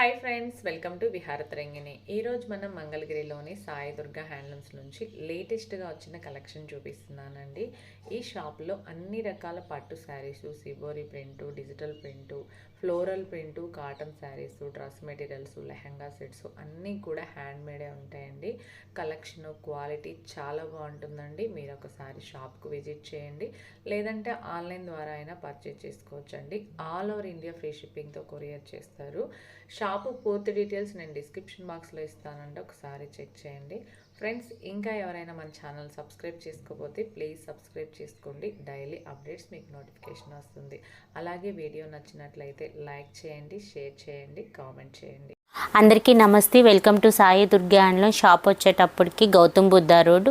Hi friends welcome to Viharatarangini ఈరోజు మనం మంగళగిరిలోని సాయి దుర్గా హ్యాండ్లూమ్స్ నుంచి లేటెస్ట్గా వచ్చిన కలెక్షన్ చూపిస్తున్నానండి. ఈ షాప్లో అన్ని రకాల పట్టు saris shibori print digital print floral print cotton saris dress materials lehenga sets అన్నీ కూడా హ్యాండ్మేడే ఉంటాయండి. కలెక్షన్ క్వాలిటీ చాలా బాగుంటుందండి. మీరు ఒకసారి షాప్కు విజిట్ చేయండి. లేదంటే ఆన్లైన్ ద్వారా అయినా పర్చేజ్ చేసుకోవచ్చండి. ఆల్ ఓవర్ ఇండియా ఫ్రీ షిప్పింగ్తో కొరియర్ చేస్తారు. షాప్ పూర్తి డీటెయిల్స్ నేను డిస్క్రిప్షన్ బాక్స్లో ఇస్తానండి. ఒకసారి చెక్ చేయండి. ఫ్రెండ్స్ ఇంకా ఎవరైనా మన ఛానల్ సబ్స్క్రైబ్ చేసుకోకపోతే ప్లీజ్ సబ్స్క్రైబ్ చేసుకోండి. డైలీ అప్డేట్స్ మీకు నోటిఫికేషన్ వస్తుంది. అలాగే వీడియో నచ్చినట్లయితే లైక్ చేయండి షేర్ చేయండి కామెంట్ చేయండి. అందరికీ నమస్తే. వెల్కమ్ టు సాయి దుర్గాన్లో షాప్ వచ్చేటప్పటికి Gautam Buddha road.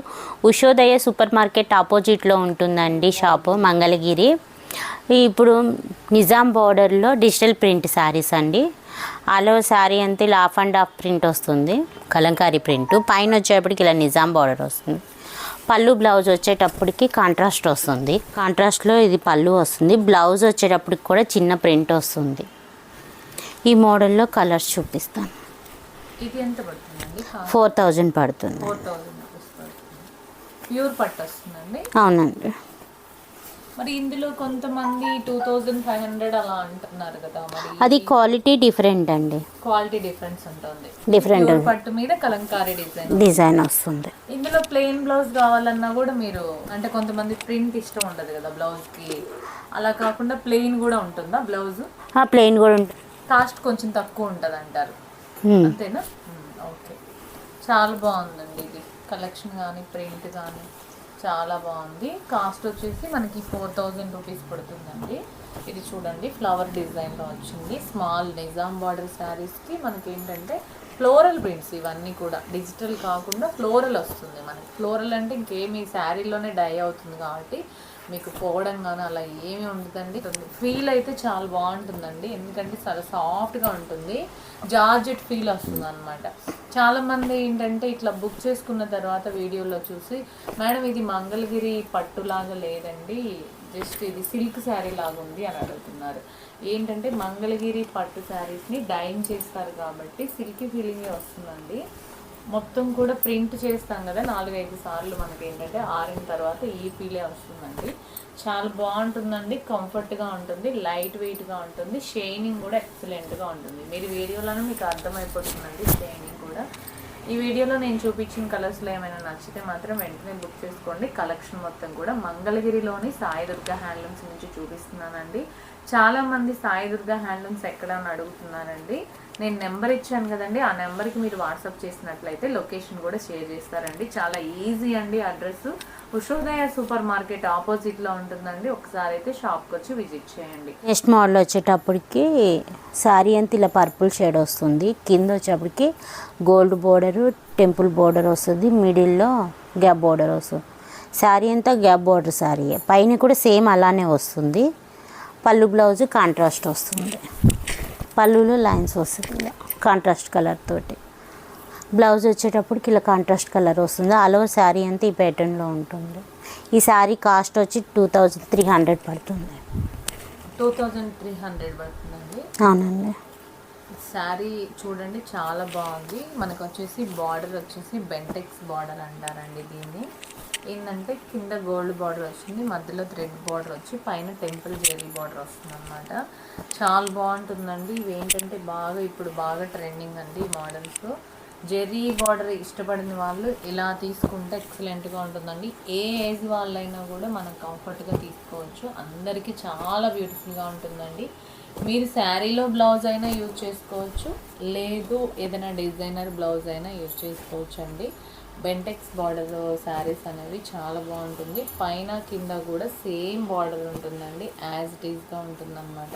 Ushodaya super market ఆపోజిట్లో ఉంటుందండి షాపు మంగళగిరి. ఇప్పుడు నిజాం బోర్డర్లో డిజిటల్ ప్రింట్ శారీస్ అండి. ఆలో శారీ అంతా ఇలా హాఫ్ అండ్ హాఫ్ ప్రింట్ వస్తుంది కలంకారీ ప్రింట్. పైన వచ్చేటప్పటికి ఇలా నిజాం బార్డర్ వస్తుంది. పళ్ళు బ్లౌజ్ వచ్చేటప్పటికి కాంట్రాస్ట్ వస్తుంది. కాంట్రాస్ట్లో ఇది పళ్ళు వస్తుంది. బ్లౌజ్ వచ్చేటప్పటికి కూడా చిన్న ప్రింట్ వస్తుంది. ఈ మోడల్లో కలర్స్ చూపిస్తాను. ఇది ఎంత పడుతుందండి? ఫోర్ థౌజండ్ పడుతుంది. ఫోర్ థౌజండ్ రూపీస్ పడుతుంది. ప్యూర్ పట్టు వస్తుందండి? అవునండి. మరి ఇందులో కొంతమంది టూ థౌజండ్ ఫైవ్ హండ్రెడ్ అలా అంటున్నారు కదా మరి. అది క్వాలిటీ డిఫరెంట్ అండి. క్వాలిటీ డిఫరెన్స్ ఉంటుంది. ఉంది. పట్టు మీద కలంకారీ డిజైన్ డిజైన్ వస్తుంది. ఇందులో ప్లెయిన్ బ్లౌజ్ కావాలన్నా కూడా మీరు అంటే కొంతమంది ప్రింట్ ఇష్టం ఉండదు కదా బ్లౌజ్కి అలా కాకుండా ప్లెయిన్ కూడా ఉంటుందా బ్లౌజ్? ఆ ప్లెయిన్ కూడా ఉంటుంది కాస్ట్ కొంచెం తక్కువ ఉంటుంది అంటారు. అంతేనా? ఓకే. చాలా బాగుందండి ఇది. కలెక్షన్ కానీ ప్రింట్ కానీ. చాలా బాగుంది. కాస్ట్ వచ్చేసి మనకి ఫోర్ థౌజండ్ రూపీస్ పడుతుందండి. ఇది చూడండి ఫ్లవర్ డిజైన్లో వచ్చింది. స్మాల్ నిజాం బార్డర్ శారీస్కి మనకి ఏంటంటే ఫ్లోరల్ ప్రింట్స్ ఇవన్నీ కూడా. డిజిటల్ కాకుండా ఫ్లోరల్ వస్తుంది మనకి. ఫ్లోరల్ అంటే ఇంకేమి శారీలోనే డై అవుతుంది కాబట్టి మీకు పోవడం కానీ అలా ఏమీ ఉండదండి. ఫీల్ అయితే చాలా బాగుంటుందండి. ఎందుకంటే చాలా సాఫ్ట్గా ఉంటుంది. జార్జెట్ ఫీల్ వస్తుంది అనమాట చాలామంది ఏంటంటే ఇట్లా బుక్ చేసుకున్న తర్వాత వీడియోలో చూసి మేడం ఇది మంగళగిరి పట్టులాగా లేదండి. జస్ట్ ఇది సిల్క్ శారీ లాగా ఉంది అని అడుగుతున్నారు. ఏంటంటే మంగళగిరి పట్టు శారీస్ని డైన్ చేస్తారు కాబట్టి సిల్కీ ఫీలింగే వస్తుందండి. మొత్తం కూడా ప్రింట్ చేస్తాం కదా నాలుగైదు సార్లు మనకి ఏంటంటే ఆరిన తర్వాత ఈ వస్తుందండి. చాలా బాగుంటుందండి కంఫర్ట్గా ఉంటుంది లైట్ వెయిట్గా ఉంటుంది షైనింగ్ కూడా ఎక్సలెంట్గా ఉంటుంది. మీరు వీడియోలోనే మీకు అర్థమైపోతుందండి షైనింగ్ కూడా. ఈ వీడియోలో నేను చూపించిన కలర్స్లో ఏమైనా నచ్చితే మాత్రం వెంటనే బుక్ చేసుకోండి. కలెక్షన్ మొత్తం కూడా మంగళగిరిలోని సాయి దుర్గా హ్యాండ్లూమ్స్ నుంచి చూపిస్తున్నానండి. చాలామంది సాయిదుర్గ సాయి దుర్గా హ్యాండ్లూమ్స్ ఎక్కడ అని అడుగుతున్నారండి. నేను నెంబర్ ఇచ్చాను కదండి ఆ నెంబర్కి మీరు వాట్సాప్ చేసినట్లయితే లొకేషన్ కూడా షేర్ చేస్తారండి. చాలా ఈజీ అండి అడ్రస్. ఉషోదయ సూపర్ మార్కెట్ ఆపోజిట్లో ఉంటుందండి. ఒకసారి అయితే షాప్కి వచ్చి విజిట్ చేయండి. నెక్స్ట్ మోడల్ వచ్చేటప్పటికి శారీ అంతా ఇలా పర్పుల్ షేడ్ వస్తుంది. కింద వచ్చేటప్పటికి గోల్డ్ బోర్డరు టెంపుల్ బోర్డర్ వస్తుంది. మిడిల్లో గ్యాప్ బోర్డర్ వస్తుంది. శారీ అంతా గ్యాప్ బోర్డర్ శారీ పైన కూడా సేమ్ అలానే వస్తుంది. పళ్ళు బ్లౌజ్ కాంట్రాస్ట్ వస్తుంది. పళ్ళులో లైన్స్ వస్తుంది ఇలా కాంట్రాస్ట్ కలర్ తోటి. బ్లౌజ్ వచ్చేటప్పటికి ఇలా కాంట్రాస్ట్ కలర్ వస్తుంది. ఆల్ ఓవర్ శారీ అంతా ఈ ప్యాటర్న్లో ఉంటుంది. ఈ శారీ కాస్ట్ వచ్చి టూ థౌజండ్ త్రీ హండ్రెడ్ పడుతుంది. టూ థౌజండ్ త్రీ హండ్రెడ్ పడుతుందండి. అవునండి. శారీ చూడండి చాలా బాగుంది. మనకు వచ్చేసి బార్డర్ వచ్చేసి బెంటెక్స్ బార్డర్ అంటారండి దీన్ని. ఏంటంటే కింద గోల్డ్ బార్డర్ వచ్చింది మధ్యలో థ్రెడ్ బార్డర్ వచ్చి పైన టెంపుల్ జెరీ బార్డర్ వస్తుంది అనమాట చాలా బాగుంటుందండి. ఇవి ఏంటంటే బాగా ఇప్పుడు బాగా ట్రెండింగ్ అండి ఈ మోడల్స్. జెర్రీ బార్డర్ ఇష్టపడిన వాళ్ళు ఇలా తీసుకుంటే ఎక్సలెంట్గా ఉంటుందండి. ఏ ఏజ్ వాళ్ళైనా కూడా మనం కంఫర్ట్గా తీసుకోవచ్చు. అందరికీ చాలా బ్యూటిఫుల్గా ఉంటుందండి. మీరు శారీలో బ్లౌజ్ అయినా యూజ్ చేసుకోవచ్చు. లేదు ఏదైనా డిజైనర్ బ్లౌజ్ అయినా యూజ్ చేసుకోవచ్చు అండి బెంటెక్స్ బార్డర్ శారీస్ అనేవి చాలా బాగుంటుంది. పైన కింద కూడా సేమ్ బార్డర్ ఉంటుందండి యాజ్ ఇట్ ఈస్గా ఉంటుందన్నమాట.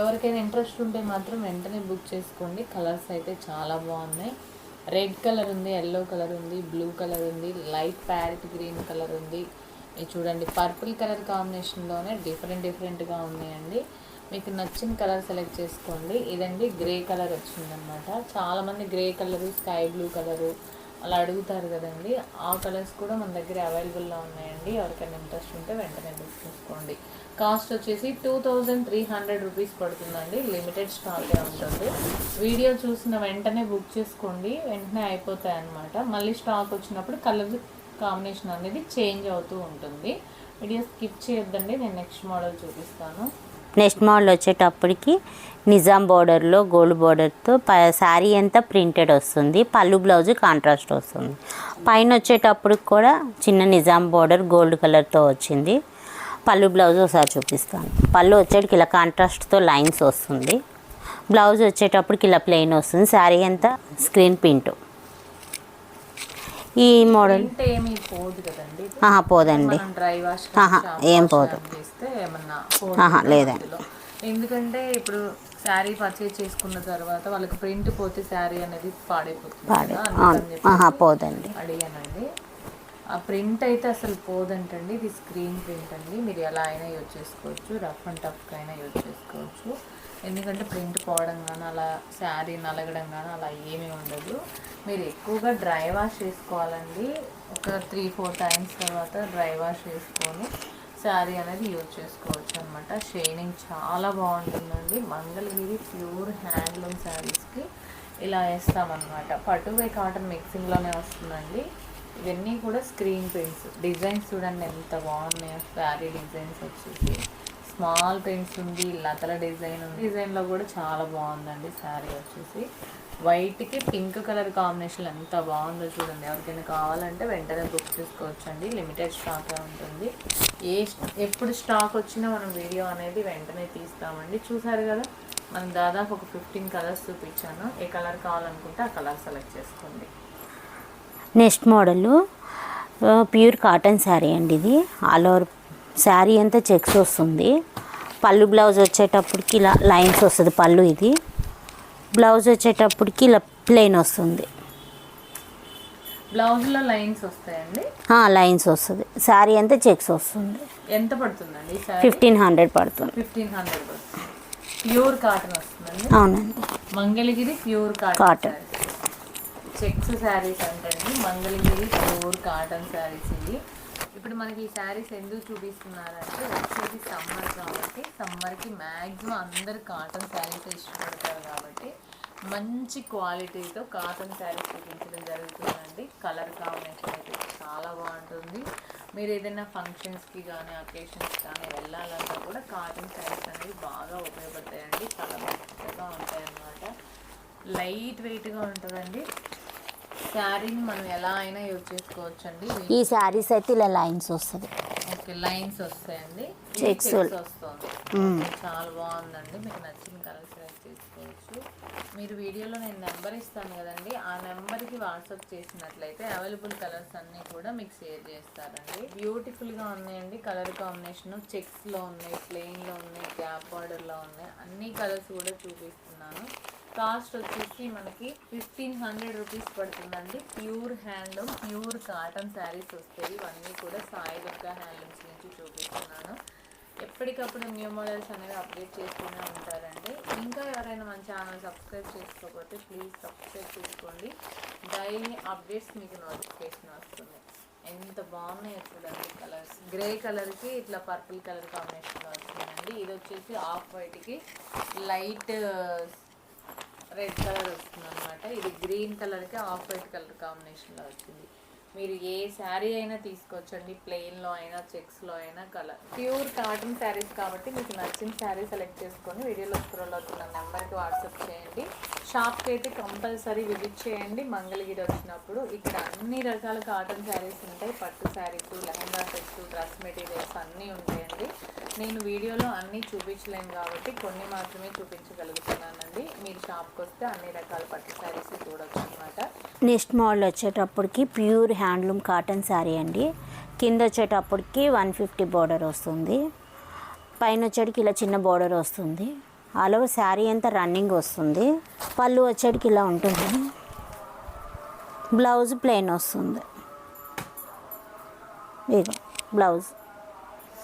ఎవరికైనా ఇంట్రెస్ట్ ఉంటే మాత్రం వెంటనే బుక్ చేసుకోండి. కలర్స్ అయితే చాలా బాగున్నాయి. రెడ్ కలర్ ఉంది ఎల్లో కలర్ ఉంది బ్లూ కలర్ ఉంది లైట్ ప్యారెట్ గ్రీన్ కలర్ ఉంది. చూడండి పర్పుల్ కలర్ కాంబినేషన్లోనే డిఫరెంట్ డిఫరెంట్గా ఉన్నాయండి. మీకు నచ్చిన కలర్ సెలెక్ట్ చేసుకోండి. ఇదండి గ్రే కలర్ వచ్చిందనమాట చాలామంది grey colour sky blue colour అలా అడుగుతారు కదండి. ఆ కలర్స్ కూడా మన దగ్గర అవైలబుల్లో ఉన్నాయండి. ఎవరికైనా ఇంట్రెస్ట్ ఉంటే వెంటనే బుక్ చేసుకోండి. కాస్ట్ వచ్చేసి two thousand three hundred rupees పడుతుందండి. లిమిటెడ్ స్టాకే ఉంటుంది. వీడియో చూసిన వెంటనే బుక్ చేసుకోండి. వెంటనే అయిపోతాయి అన్నమాట మళ్ళీ స్టాక్ వచ్చినప్పుడు కలర్ కాంబినేషన్ అనేది చేంజ్ అవుతూ ఉంటుంది. వీడియో స్కిప్ చేయొద్దండి. నేను నెక్స్ట్ మోడల్ చూపిస్తాను. నెక్స్ట్ మోడల్ వచ్చేటప్పటికి నిజాం బోర్డర్లో గోల్డ్ బోర్డర్తో ప శారీ అంతా ప్రింటెడ్ వస్తుంది. పళ్ళు బ్లౌజ్ కాంట్రాస్ట్ వస్తుంది. పైన వచ్చేటప్పటికి కూడా చిన్న నిజాం బోర్డర్ గోల్డ్ కలర్తో వచ్చింది. పళ్ళు బ్లౌజ్ ఒకసారి చూపిస్తాను. పళ్ళు వచ్చేటికి ఇలా కాంట్రాస్ట్తో లైన్స్ వస్తుంది. బ్లౌజ్ వచ్చేటప్పటికి ఇలా ప్లెయిన్ వస్తుంది. శారీ అంతా స్క్రీన్ ప్రింట్. ఈ మోడల్. ఆహా, పోదండి. ఆహా, ఏం పోదు. చేస్తే ఏమన్నా ఆహా, లేదండి. ఎందుకంటే ఇప్పుడు శారీ పర్చేజ్ చేసుకున్న తర్వాత వాళ్ళకి ప్రింట్ పోతే శారీ అనేది పాడైపోతుంది పోదండి. అడిగానండి. ఆ ప్రింట్ అయితే అసలు పోదంటండి. ఇది స్క్రీన్ ప్రింట్ అండి. మీరు ఎలా అయినా యూజ్ చేసుకోవచ్చు. రఫ్ అండ్ టఫ్గా అయినా యూజ్ చేసుకోవచ్చు. ఎందుకంటే ప్రింట్ పోవడం కానీ అలా శారీ నలగడం కానీ అలా ఏమీ ఉండదు. మీరు ఎక్కువగా డ్రై వాష్ చేసుకోవాలండి. ఒక త్రీ ఫోర్ టైమ్స్ తర్వాత డ్రై వాష్ చేసుకొని శారీ అనేది యూజ్ చేసుకోవచ్చు అనమాట షైనింగ్ చాలా బాగుంటుందండి. మంగళగిరి ప్యూర్ హ్యాండ్లూమ్ శారీస్కి ఇలా వేస్తామన్నమాట. పట్టువై కాటన్ మిక్సింగ్లోనే వస్తుందండి. ఇవన్నీ కూడా స్క్రీన్ ప్రింట్స్. డిజైన్స్ చూడండి ఎంత బాగున్నాయో. శారీ డిజైన్స్ వచ్చేసి. స్మాల్ ప్రింట్స్ ఉంది లతల డిజైన్ ఉంది. డిజైన్లో కూడా చాలా బాగుందండి శారీ వచ్చేసి. వైట్కి పింక్ కలర్ కాంబినేషన్ ఎంత బాగుందో చూడండి. ఎవరికైనా కావాలంటే వెంటనే బుక్ చేసుకోవచ్చు అండి లిమిటెడ్ స్టాక్ ఉంటుంది. ఏ ఎప్పుడు స్టాక్ వచ్చినా మనం వీడియో అనేది వెంటనే తీస్తామండి. చూసారు కదా మనం దాదాపు ఒక ఫిఫ్టీన్ కలర్స్ చూపించాను. ఏ కలర్ కావాలనుకుంటే ఆ కలర్ సెలెక్ట్ చేసుకోండి. Next model pure cotton sari అండి ఇది. ఆల్ ఓవర్ శారీ అంతా చెక్స్ వస్తుంది. పళ్ళు బ్లౌజ్ వచ్చేటప్పటికి ఇలా లైన్స్ వస్తుంది పళ్ళు ఇది. బ్లౌజ్ వచ్చేటప్పటికి ఇలా ప్లెయిన్ వస్తుంది. బ్లౌజ్లో లైన్స్ వస్తాయండి? లైన్స్ వస్తుంది. శారీ అంతా చెక్స్ వస్తుంది. ఎంత పడుతుందండి ఫిఫ్టీన్ హండ్రెడ్ పడుతుంది. ఫిఫ్టీన్ హండ్రెడ్ ప్యూర్ కాటన్ వస్తుందండి? అవునండి. Mangalagiri pure cotton Cotton. Checks saris అంటండి మంగళగిరి ప్యూర్ కాటన్ శారీస్ ఇవి. ఇప్పుడు మనకి ఈ శారీస్ ఎందుకు చూపిస్తున్నారంటే వచ్చేది సమ్మర్ కాబట్టి సమ్మర్కి మ్యాక్సిమం అందరు కాటన్ శారీస్ ఇష్టపడతారు కాబట్టి మంచి క్వాలిటీతో కాటన్ శారీస్ చూపించడం జరుగుతుందండి. కలర్ కాంబినేషన్ అయితే చాలా బాగుంటుంది. మీరు ఏదైనా ఫంక్షన్స్కి కానీ అకేషన్స్ కానీ వెళ్ళాలన్నా కూడా కాటన్ శారీస్ అనేవి బాగా ఉపయోగపడతాయండి. చాలా మెత్తగా ఉంటాయన్నమాట. లైట్ వెయిట్గా ఉంటుందండి. శారీని మనం ఎలా అయినా యూజ్ చేసుకోవచ్చు అండి ఈ శారీస్ అయితే ఇలా లైన్స్ వస్తుంది. ఓకే లైన్స్ వస్తాయండి. checks వస్తుంది. చాలా బాగుందండి. మీకు నచ్చిన కలర్ సెలెక్ట్ చేసుకోవచ్చు. మీరు వీడియోలో నేను నెంబర్ ఇస్తాను కదండి. ఆ నెంబర్కి వాట్సాప్ చేసినట్లయితే అవైలబుల్ కలర్స్ అన్నీ కూడా మీకు షేర్ చేస్తారండి. బ్యూటిఫుల్గా ఉన్నాయండి కలర్ కాంబినేషన్. చెక్స్లో ఉన్నాయి ప్లెయిన్లో ఉన్నాయి గ్యాప్ బార్డర్లో ఉన్నాయి. అన్ని కలర్స్ కూడా చూపిస్తున్నాను. కాస్ట్ వచ్చేసి మనకి ఫిఫ్టీన్ హండ్రెడ్ రూపీస్ పడుతుందండి. Pure handloom pure cotton saris వస్తాయి. ఇవన్నీ కూడా సాయి దుర్గా హ్యాండ్లూమ్స్ నుంచి చూపిస్తున్నాను. ఎప్పటికప్పుడు న్యూ మోడల్స్ అనేవి అప్డేట్ చేస్తూనే ఉంటారండి. ఇంకా ఎవరైనా మన ఛానల్ సబ్స్క్రైబ్ చేసుకోకపోతే ప్లీజ్ సబ్స్క్రైబ్ చేసుకోండి. డైలీ అప్డేట్స్ మీకు నోటిఫికేషన్ వస్తుంది. ఎంత బాగున్నాయో చూడండి కలర్స్. గ్రే కలర్కి ఇట్లా పర్పుల్ కలర్ కాంబినేషన్ వస్తుందండి. ఇది వచ్చేసి ఆఫ్ వైట్కి లైట్ రెడ్ కలర్ వస్తుంది అనమాట ఇది గ్రీన్ కలర్కి ఆఫ్ వైట్ కలర్ కాంబినేషన్లో వచ్చింది. మీరు ఏ శారీ అయినా తీసుకోవచ్చండి. ప్లెయిన్లో అయినా చెక్స్లో అయినా కలర్. ప్యూర్ కాటన్ శారీస్ కాబట్టి మీకు నచ్చిన శారీ సెలెక్ట్ చేసుకొని వీడియోలో స్క్రోల్ అవుతున్న నెంబర్కి వాట్సాప్ చేయండి. షాప్కి అయితే కంపల్సరీ విజిట్ చేయండి. మంగళగిరి వచ్చినప్పుడు ఇక్కడ అన్ని రకాల కాటన్ శారీస్ ఉంటాయి. పట్టు saris lehenga sets dress materials అన్నీ ఉంటాయండి. నేను వీడియోలో అన్నీ చూపించలేను కాబట్టి కొన్ని మాత్రమే చూపించగలుగుతున్నానండి. మీరు షాప్కి వస్తే అన్ని రకాల పట్టు శారీస్ చూడొచ్చు అనమాట నెక్స్ట్ మోడల్ వచ్చేటప్పటికి ప్యూర్ హ్యాండ్లూమ్ కాటన్ శారీ అండి. కింద వచ్చేటప్పటికి వన్ ఫిఫ్టీ బోర్డర్ వస్తుంది. పైన వచ్చేటికి ఇలా చిన్న బోర్డర్ వస్తుంది. ఆల్ ఓవర్ శారీ అంతా రన్నింగ్ వస్తుంది? పళ్ళు వచ్చేటికి ఇలా ఉంటుంది. బ్లౌజ్ ప్లెయిన్ వస్తుంది. బ్లౌజ్.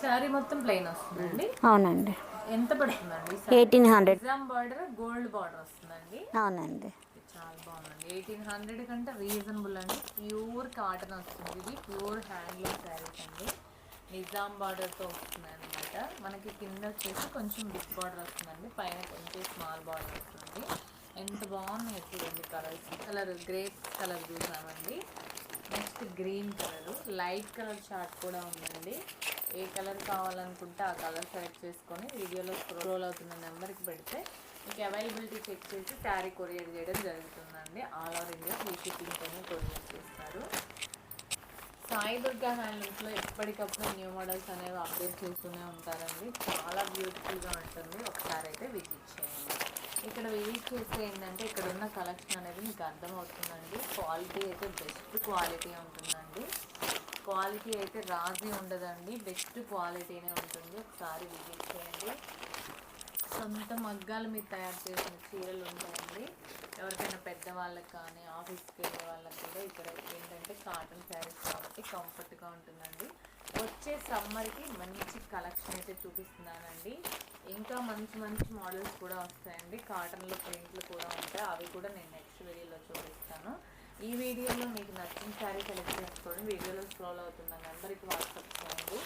శారీ మొత్తం ప్లెయిన్ వస్తుందండి. అవునండి. ఎంత పడుతుందండి? Eighteen hundred. Border gold border వస్తుందండి. అవునండి. చాలా బాగుందండి. ఎయిటీన్ హండ్రెడ్ కంటే రీజనబుల్ అండి. ప్యూర్ కాటన్ వస్తుంది. ఇది ప్యూర్ హ్యాండ్లూమ్ శారీస్ అండి. నిజాం బార్డర్తో వస్తుంది అనమాట మనకి కింద వచ్చేసి కొంచెం బిగ్ బార్డర్ వస్తుందండి. పైన కొంచెం స్మాల్ బార్డర్ వస్తుంది. ఎంత బాగున్నాయి చూడండి కలర్స్ కలర్ గ్రేప్ కలర్ చూసామండి. Next green colour light colour chart కూడా ఉందండి. ఏ కలర్ కావాలనుకుంటే ఆ కలర్ సెలెక్ట్ చేసుకొని వీడియోలో స్క్రోల్ అవుతున్న నెంబర్కి పెడితే మీకు అవైలబిలిటీ చెక్ చేసి శారీ కొరియర్ చేయడం జరుగుతుందండి. ఆల్ ఓవర్ ఇండియా ఫ్రీ షిప్పింగ్తోనే కొరియర్ చేస్తారు. సాయి దుర్గా హ్యాండ్లూమ్స్లో ఎప్పటికప్పుడు న్యూ మోడల్స్ అనేవి అప్డేట్ చేస్తూనే ఉంటారండి. చాలా బ్యూటిఫుల్గా ఉంటుంది. ఒకసారి అయితే విజిట్ చేయండి. ఇక్కడ విజిట్ చేస్తే ఏంటంటే ఇక్కడ ఉన్న కలెక్షన్ అనేది మీకు అర్థమవుతుందండి. క్వాలిటీ అయితే బెస్ట్ క్వాలిటీ ఉంటుందండి. క్వాలిటీ అయితే రాజీ ఉండదండి. బెస్ట్ క్వాలిటీనే ఉంటుంది. ఒకసారి విజిట్ చేయండి. సొంత మగ్గాలు మీరు తయారు చేసిన చీరలు ఉంటాయండి. ఎవరికైనా పెద్దవాళ్ళకి కానీ ఆఫీస్కి వెళ్ళే వాళ్ళకి కూడా ఇక్కడ ఏంటంటే కాటన్ శారీస్ కాబట్టి కంఫర్ట్గా ఉంటుందండి. వచ్చే సమ్మర్కి మంచి కలెక్షన్ అయితే చూపిస్తున్నానండి. ఇంకా మంచి మంచి మోడల్స్ కూడా వస్తాయండి. కాటన్లో ప్రింట్లు కూడా ఉంటాయి. అవి కూడా నేను నెక్స్ట్ వీడియోలో చూపిస్తాను. ఈ వీడియోలో మీకు నచ్చిన శారీ సెలెక్ట్ చేసుకోవడం వీడియోలో స్క్రోల్ అవుతున్న నెంబర్కి వాట్సాప్ చేయండి.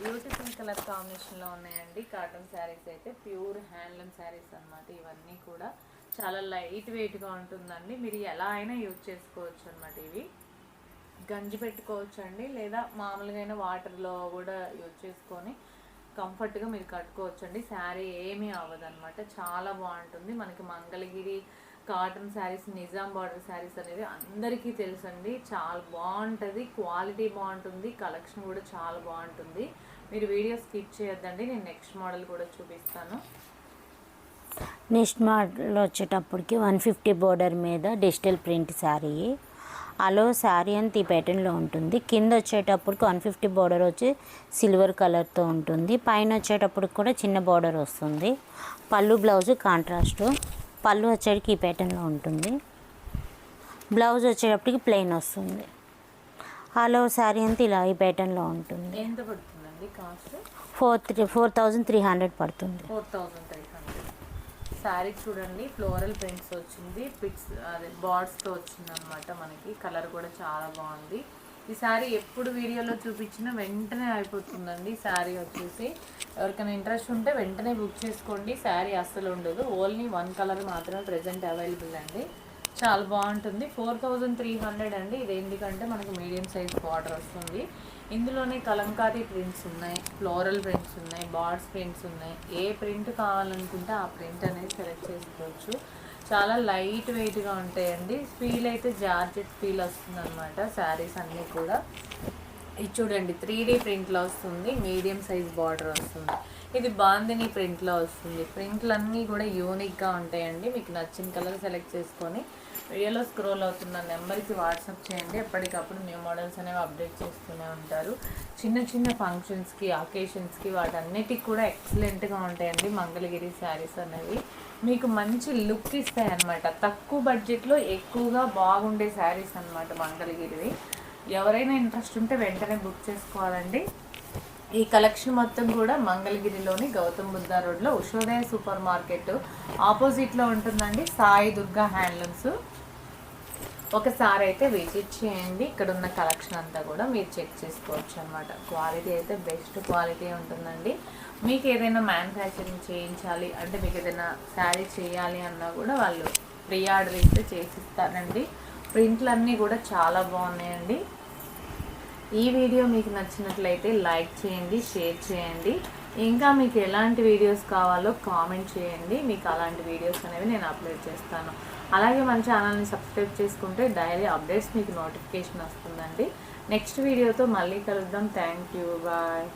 బ్యూటిఫుల్ కలర్ కాంబినేషన్లో ఉన్నాయండి కాటన్ శారీస్ అయితే. ప్యూర్ హ్యాండ్లూమ్ శారీస్ అన్నమాట ఇవన్నీ కూడా. చాలా లైట్ వెయిట్గా ఉంటుందండి. మీరు ఎలా అయినా యూజ్ చేసుకోవచ్చు అనమాట ఇవి. గంజి పెట్టుకోవచ్చు అండి లేదా మామూలుగా అయినా వాటర్లో కూడా యూజ్ చేసుకొని కంఫర్ట్గా మీరు కట్టుకోవచ్చు అండి శారీ ఏమీ అవ్వదనమాట చాలా బాగుంటుంది. మనకి మంగళగిరి కాటన్ శారీస్ నిజాం బార్డర్ శారీస్ అనేది అందరికీ తెలుసండి. చాలా బాగుంటుంది. క్వాలిటీ బాగుంటుంది. కలెక్షన్ కూడా చాలా బాగుంటుంది. మీరు వీడియో స్కిప్ చేయొద్దండి. నేను నెక్స్ట్ మోడల్ కూడా చూపిస్తాను. నెక్స్ట్ మోడల్ వచ్చేటప్పటికి వన్ ఫిఫ్టీ బోర్డర్ మీద డిజిటల్ ప్రింట్ శారీ. అలో శారీ అంత ఈ ప్యాటర్న్లో ఉంటుంది. కింద వచ్చేటప్పటికి వన్ ఫిఫ్టీ బోర్డర్ వచ్చి సిల్వర్ కలర్తో ఉంటుంది. పైన వచ్చేటప్పటికి కూడా చిన్న బోర్డర్ వస్తుంది. పళ్ళు బ్లౌజ్ కాంట్రాస్ట్. పళ్ళు వచ్చేటికి ఈ ప్యాటర్న్లో ఉంటుంది. బ్లౌజ్ వచ్చేటప్పటికి ప్లెయిన్ వస్తుంది. అలో శారీ అంతా ఇలా ఈ ప్యాటర్న్లో ఉంటుంది. ఎంత పడుతుందండి cost? Four three four thousand three hundred పడుతుంది. ఫోర్ థౌజండ్ శారీ చూడండి ఫ్లోరల్ ప్రింట్స్ వచ్చింది. పిట్స్ అదే బార్డ్స్తో వచ్చిందనమాట మనకి. కలర్ కూడా చాలా బాగుంది. ఈ శారీ ఎప్పుడు వీడియోలో చూపించినా వెంటనే అయిపోతుందండి. శారీ వచ్చేసి ఎవరికైనా ఇంట్రెస్ట్ ఉంటే వెంటనే బుక్ చేసుకోండి. శారీ అస్సలు ఉండదు. ఓన్లీ వన్ కలర్ మాత్రమే ప్రజెంట్ అవైలబుల్ అండి. చాలా బాగుంటుంది. ఫోర్ థౌజండ్ త్రీ హండ్రెడ్ అండి. ఇది ఎందుకంటే మనకు మీడియం సైజ్ బార్డర్ వస్తుంది. ఇందులోనే కలంకారీ ప్రింట్స్ ఉన్నాయి. ఫ్లోరల్ ప్రింట్స్ ఉన్నాయి బార్డ్స్ ప్రింట్స్ ఉన్నాయి. ఏ ప్రింట్ కావాలనుకుంటే ఆ ప్రింట్ అనేది సెలెక్ట్ చేసుకోవచ్చు. చాలా లైట్ వెయిట్గా ఉంటాయండి. ఫీల్ అయితే జార్జెట్ ఫీల్ వస్తుంది అనమాట శారీస్ అన్నీ కూడా. ఇది చూడండి త్రీ డీ ప్రింట్లో వస్తుంది మీడియం సైజ్ బార్డర్ వస్తుంది. ఇది బాందిని ప్రింట్లో వస్తుంది. ప్రింట్లన్నీ కూడా యూనిక్గా ఉంటాయండి. మీకు నచ్చిన కలర్ సెలెక్ట్ చేసుకొని వీడియోలో స్క్రోల్ అవుతున్న నెంబర్కి వాట్సాప్ చేయండి. ఎప్పటికప్పుడు న్యూ మోడల్స్ అనేవి అప్డేట్ చేస్తూనే ఉంటారు. చిన్న చిన్న ఫంక్షన్స్కి అకేషన్స్కి వాటన్నిటికి కూడా ఎక్సలెంట్గా ఉంటాయండి మంగళగిరి శారీస్ అనేవి. మీకు మంచి లుక్ ఇస్తాయి అన్నమాట తక్కువ బడ్జెట్లో ఎక్కువగా బాగుండే శారీస్ అన్నమాట మంగళగిరివి. ఎవరైనా ఇంట్రెస్ట్ ఉంటే వెంటనే బుక్ చేసుకోవాలండి. ఈ కలెక్షన్ మొత్తం కూడా మంగళగిరిలోని గౌతమ్ బుద్ధ రోడ్లో ఉషోదయ సూపర్ మార్కెట్. ఆపోజిట్లో ఉంటుందండి సాయి దుర్గా హ్యాండ్లూమ్స్. ఒకసారి అయితే విజిట్ చేయండి. ఇక్కడ ఉన్న కలెక్షన్ అంతా కూడా మీరు చెక్ చేసుకోవచ్చు అనమాట క్వాలిటీ అయితే బెస్ట్ క్వాలిటీ ఉంటుందండి. మీకు ఏదైనా మ్యానుఫ్యాక్చరింగ్ చేయించాలి అంటే మీకు ఏదైనా శారీ చేయాలి అన్నా కూడా వాళ్ళు ప్రీ ఆర్డర్ ఇస్తే చేసిస్తారండి. ప్రింట్లన్నీ కూడా చాలా బాగున్నాయండి. ఈ వీడియో మీకు నచ్చినట్లయితే లైక్ చేయండి షేర్ చేయండి. ఇంకా మీకు ఎలాంటి వీడియోస్ కావాలో కామెంట్ చేయండి. మీకు అలాంటి వీడియోస్ అనేవి నేను అప్లోడ్ చేస్తాను. అలాగే మన ఛానల్ని సబ్స్క్రైబ్ చేసుకుంటే డైలీ అప్డేట్స్ మీకు నోటిఫికేషన్ వస్తుందండి. నెక్స్ట్ వీడియోతో మళ్ళీ కలుద్దాం. Thank you. బాయ్.